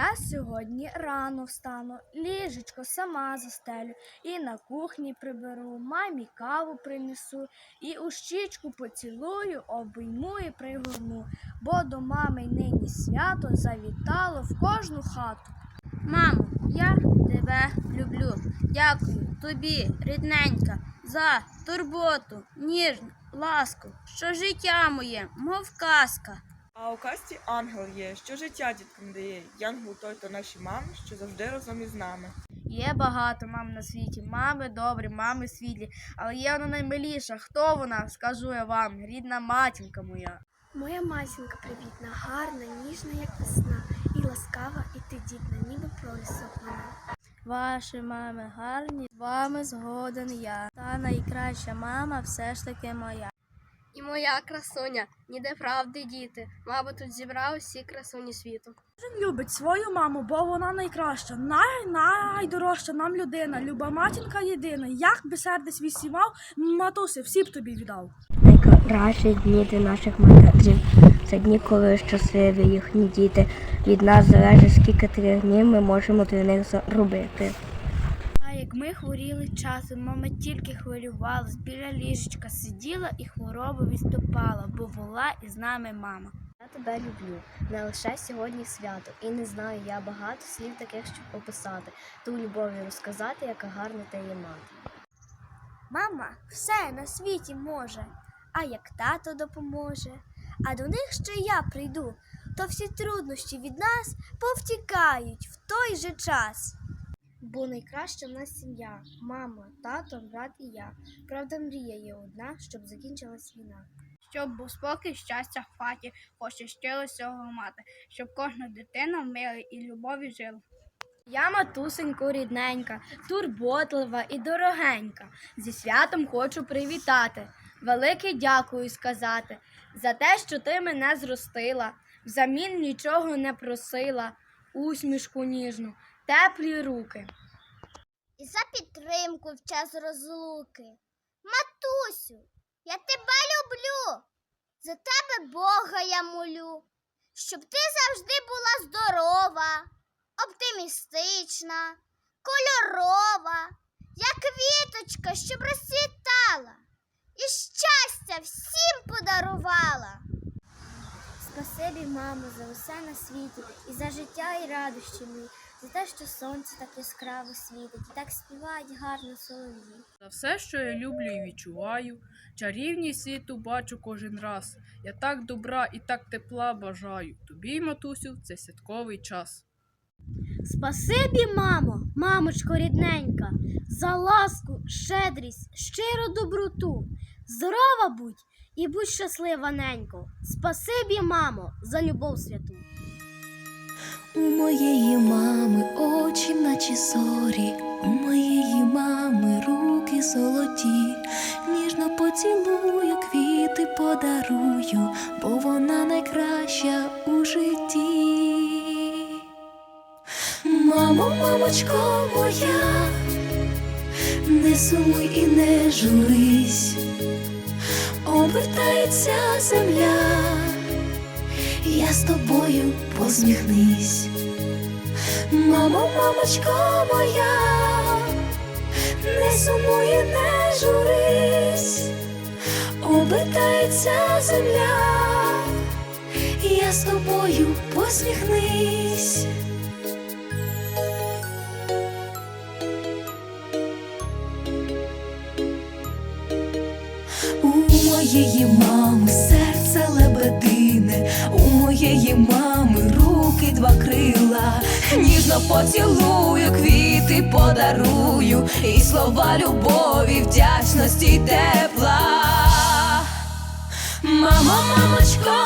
Я сьогодні рано встану, ліжечко сама застелю, і на кухні приберу, мамі каву принесу, і у щічку поцілую, обійму і пригорну, бо до мами нині свято завітало в кожну хату. Мамо, я тебе люблю. Дякую тобі, рідненька, за турботу, ніжну, ласку, що життя моє, мов казка. А у касті ангел є, що життя діткам дає. Янгол той то наші мами, що завжди разом із нами. Є багато мам на світі, мами добрі, мами світлі, але є вона наймиліша. Хто вона? Скажу я вам, рідна матінка моя. Моя матінка привітна, гарна, ніжна, як весна, і ласкава, і тендітна, ніби пролісок вона. Ваші мами гарні, з вами згоден я. Та найкраща мама все ж таки моя. І моя красуня, ніде правди діти. Мабуть, тут зібрав всі красуні світу. Кожен любить свою маму, бо вона найкраща, най, найдорожча нам людина, люба матінка єдина. Як би сердець свій сівав, матуси, всі б тобі віддав. Найкращі дні для наших матерів. Це дні, коли щасливі їхні діти. Від нас залежить, скільки тих днів ми можемо для них заробити. А як ми хворіли часом, мама тільки хвилювалась, біля ліжечка сиділа і хворобу відступала, бо була із нами мама. Я тебе люблю. Не лише сьогодні свято, і не знаю я багато слів таких, щоб описати, ту любов і розказати, яка гарна та є мати. Мама все на світі може, а як тато допоможе. А до них ще я прийду, то всі труднощі від нас повтікають в той же час. Бо найкраща в нас сім'я, мама, тато, брат і я. Правда, мрія є одна, щоб закінчилась війна. Щоб був спокій, щастя в хаті, хоче щиро всього мати, щоб кожна дитина в милі і любові жила. Я матусенько рідненька, турботлива і дорогенька. Зі святом хочу привітати. Велике дякую сказати за те, що ти мене зростила, взамін нічого не просила, усмішку ніжну, теплі руки. І за підтримку в час розлуки. Матусю, я тебе люблю. За тебе Бога я молю, щоб ти завжди була здорова, оптимістична, кольорова, як квіточка, щоб розцвітала, і щастя всім подарувала. Спасибі, мамо, за усе на світі, і за життя і радощі мої, за те, що сонце так яскраво світить, і так співають гарно солов'ї. За все, що я люблю і відчуваю, чарівність світу бачу кожен раз. Я так добра і так тепла бажаю. Тобі, матусю, в цей святковий час. Спасибі, мамо, мамочко рідненька, за ласку, щедрість, щиру доброту. Здорова будь і будь щаслива, ненько. Спасибі, мамо, за любов святу. У моєї мами очі, наче зорі, у моєї мами руки золоті, ніжно поцілую, квіти подарую, бо вона найкраща у житті. Мамо, мамочко моя, не сумуй і не журись, обертається земля я з тобою посміхнись. Мамо, мамочко моя, не сумуй, не журись, обертається земля, я з тобою посміхнись. Моєї мами серце лебедине, у моєї мами руки два крила, ніжно поцілую, квіти подарую, і слова любові, вдячності тепла. Мамо, мамочко